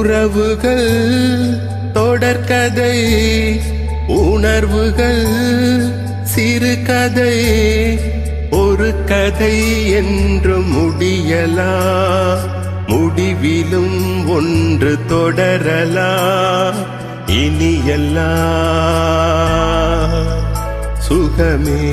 உறவுகள் தொடர்கதை உணர்வுகள் சிறுகதை ஒரு கதை என்று முடியலா முடிவிலும் ஒன்று தொடரலா இனியல்லா சுகமே.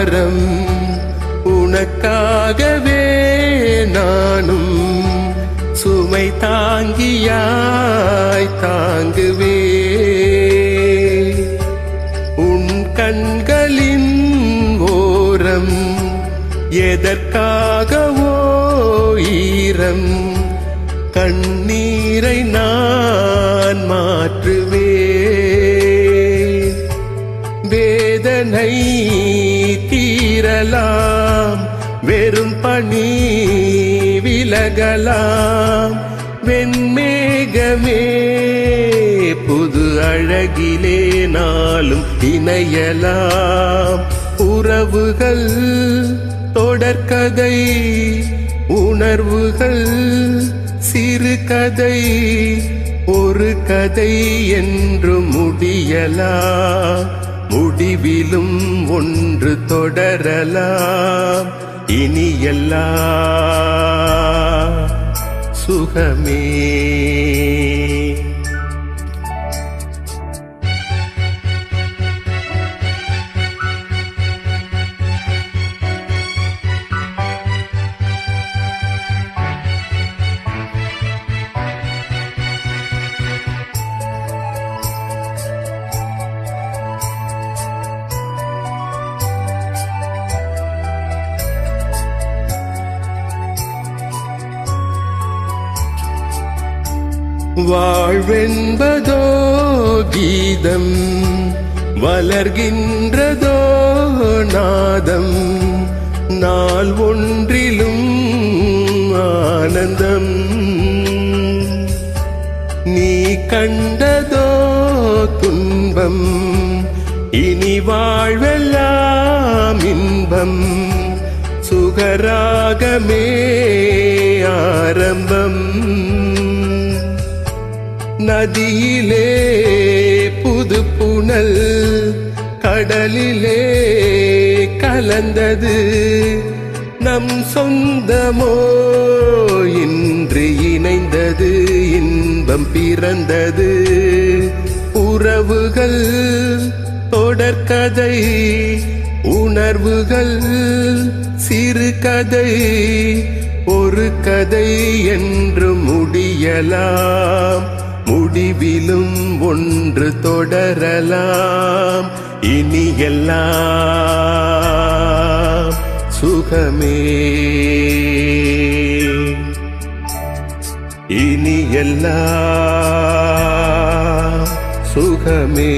வரம் உனக்காகவே நானும் சுமை தாங்கியாய் தாங்குவே. உன் கண்களின் ஓரம் எதற்காகவோ ஈரம். கண்ணீரை நான் விலகலாம் வெறும் பணி விலகலாம். வெண்மேகமே புது அழகிலே நாளும் இணையலாம். உறவுகள் தொடர்கதை உணர்வுகள் சிறு கதை ஒரு கதை என்று முடியலாம். முடிவிலும் ஒன்று தொடரலாம். இனி எல்லா சுகமே. வாழ்வென்பதோ கீதம் வளர்கின்றதோ நாதம் நாள் ஒன்றிலும் ஆனந்தம். நீ கண்டதோ துன்பம் இனி வாழ்வெல்லாம் இன்பம் சுகராகமே ஆரம்பம். நதியிலே புது புனல் கடலிலே கலந்தது. நம் சொந்தமோ இன்று இணைந்தது இன்பம் பிறந்தது. உறவுகள் தொடர்கதை உணர்வுகள் சிறுகதை ஒரு கதை என்று முடியலாம். முடிவிலும் ஒன்று தொடரலாம். இனி எல்லாம் சுகமே. இனி எல்லாம் சுகமே.